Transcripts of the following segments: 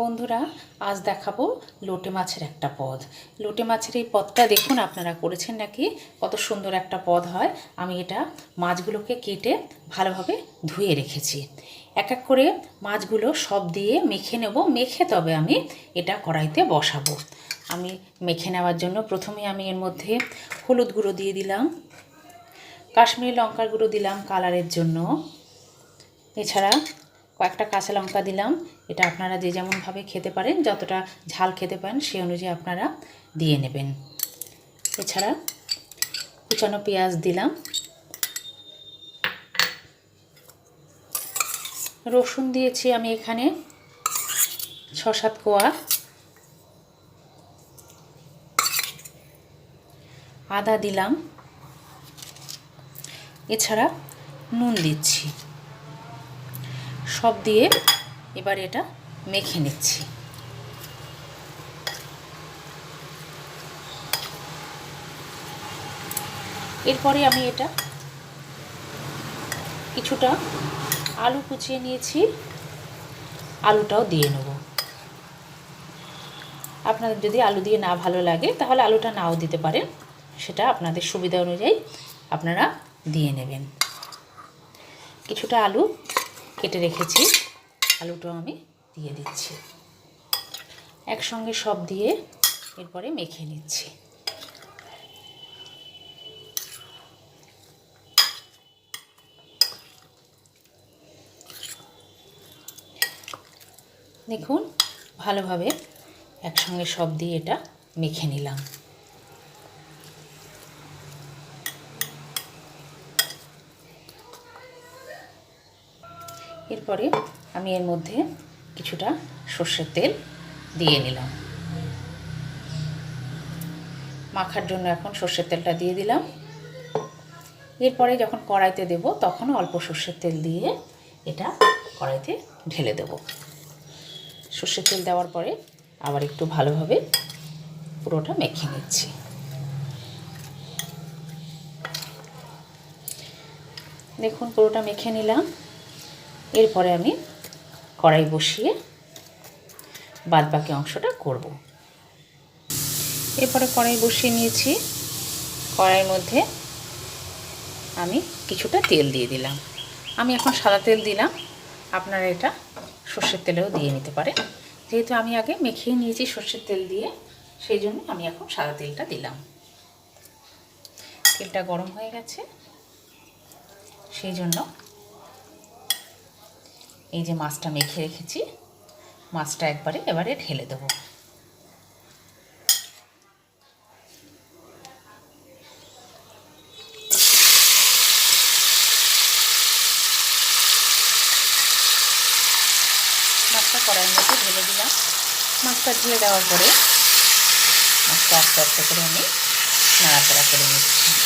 বন্ধুরা, আজ দেখাবো লোটে মাছের একটা পদ। লোটে মাছের এই পদটা দেখুন আপনারা করেছেন নাকি? কত সুন্দর একটা পদ হয়। আমি এটা মাছগুলোকে কেটে ভালোভাবে ধুয়ে রেখেছি। এক এক করে মাছগুলো সব দিয়ে মেখে নেব। মেখে তবে আমি এটা কড়াইতে বসাবো। আমি মেখে নেওয়ার জন্য প্রথমে আমি এর মধ্যে হলুদ গুঁড়ো দিয়ে দিলাম, কাশ্মীরি লঙ্কার গুঁড়ো দিলাম কালারের জন্য। এছাড়া কয়েকটা কাঁচা লঙ্কা দিলাম। এটা আপনারা যে যেমনভাবে খেতে পারেন, যতটা ঝাল খেতে পারেন, সেই অনুযায়ী আপনারা দিয়ে নেবেন। এছাড়া কুচানো পেঁয়াজ দিলাম। রসুন দিয়েছি আমি এখানে ছ সাত কোয়া। আদা দিলাম। এছাড়া নুন দিচ্ছি। সব দিয়ে এবার এটা মেখে নিচ্ছি। এরপরে আমি এটা কিছুটা আলু কুচিয়ে নিয়েছি, আলুটাও দিয়ে নেব। আপনাদের যদি আলু দিয়ে না ভালো লাগে, তাহলে আলুটা নাও দিতে পারেন, সেটা আপনাদের সুবিধা অনুযায়ী আপনারা দিয়ে নেবেন। কিছুটা আলু কেটে রেখেছি। আলুটাও আমি দিয়ে দিচ্ছি। একসঙ্গে সব দিয়ে এরপরে মেখে নিচ্ছি। দেখুন, ভালোভাবে একসঙ্গে সব দিয়ে এটা মেখে নিলাম। এরপরে আমি এর মধ্যে কিছুটা সর্ষের তেল দিয়ে নিলাম। মাখার জন্য এখন সর্ষের তেলটা দিয়ে দিলাম। এরপরে যখন কড়াইতে দেব, তখন অল্প সর্ষের তেল দিয়ে এটা কড়াইতে ঢেলে দেব। সর্ষের তেল দেওয়ার পরে আবার একটু ভালোভাবে পুরোটা মেখে নিচ্ছি। দেখুন পুরোটা মেখে নিলাম। এরপরে আমি কড়াই বসিয়ে বাদ বাকি অংশটা করব। এরপরে কড়াই বসিয়ে নিয়েছি। কড়াইয়ের মধ্যে আমি কিছুটা তেল দিয়ে দিলাম। আমি এখন সাদা তেল দিলাম। আপনারা এটা সর্ষের তেলেও দিয়ে নিতে পারেন। যেহেতু আমি আগে মেখিয়ে নিয়েছি সর্ষের তেল দিয়ে, সেই জন্য আমি এখন সাদা তেলটা দিলাম। তেলটা গরম হয়ে গেছে। সেই জন্য এই যে মাছটা মেখে রেখেছি, মাছটা একবারে এবারে ঢেলে দেবো। মাছটা কড়াইয়ের মধ্যে ঢেলে দিলাম। মাছটা ঢেলে দেওয়ার পরে মাছটা আস্তে আস্তে করে আমি নাড়াচাড়া করে নিচ্ছি।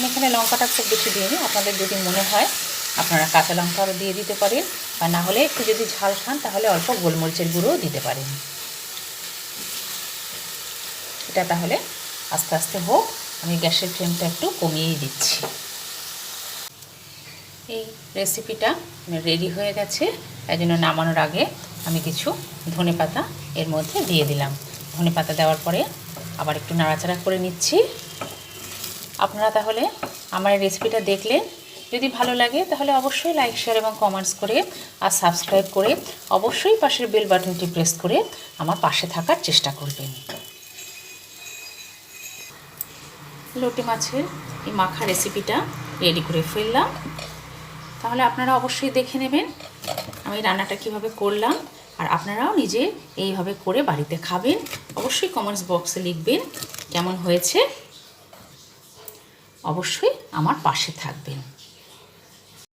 আমি এখানে লঙ্কাটা খুব বেশি দিইনি, আপনাদের যদি মনে হয় আপনারা কাঁচা লঙ্কাও দিয়ে দিতে পারেন, বা না হলে একটু যদি ঝাল খান, তাহলে অল্প গোলমরিচের গুঁড়োও দিতে পারেন। এটা তাহলে আস্তে আস্তে হোক, আমি গ্যাসের ফ্লেমটা একটু কমিয়েই দিচ্ছি। এই রেসিপিটা রেডি হয়ে গেছে, তাই জন্য নামানোর আগে আমি কিছু ধনে পাতা এর মধ্যে দিয়ে দিলাম। ধনে পাতা দেওয়ার পরে আবার একটু নাড়াচাড়া করে নিচ্ছি। আপনারা তাহলে আমার রেসিপিটা দেখলে যদি ভালো লাগে, তাহলে অবশ্যই লাইক শেয়ার এবং কমেন্টস করে আর সাবস্ক্রাইব করে অবশ্যই পাশের বেল বাটনটি প্রেস করে আমার পাশে থাকার চেষ্টা করবেন। লোটে মাছের এই মাখা রেসিপিটা রেডি করে ফেললাম। তাহলে আপনারা অবশ্যই দেখে নেবেন আমি রান্নাটা কীভাবে করলাম আর আপনারাও নিজে এইভাবে করে বাড়িতে খাবেন। অবশ্যই কমেন্টস বক্সে লিখবেন কেমন হয়েছে। অবশ্যই আমার পাশে থাকবেন।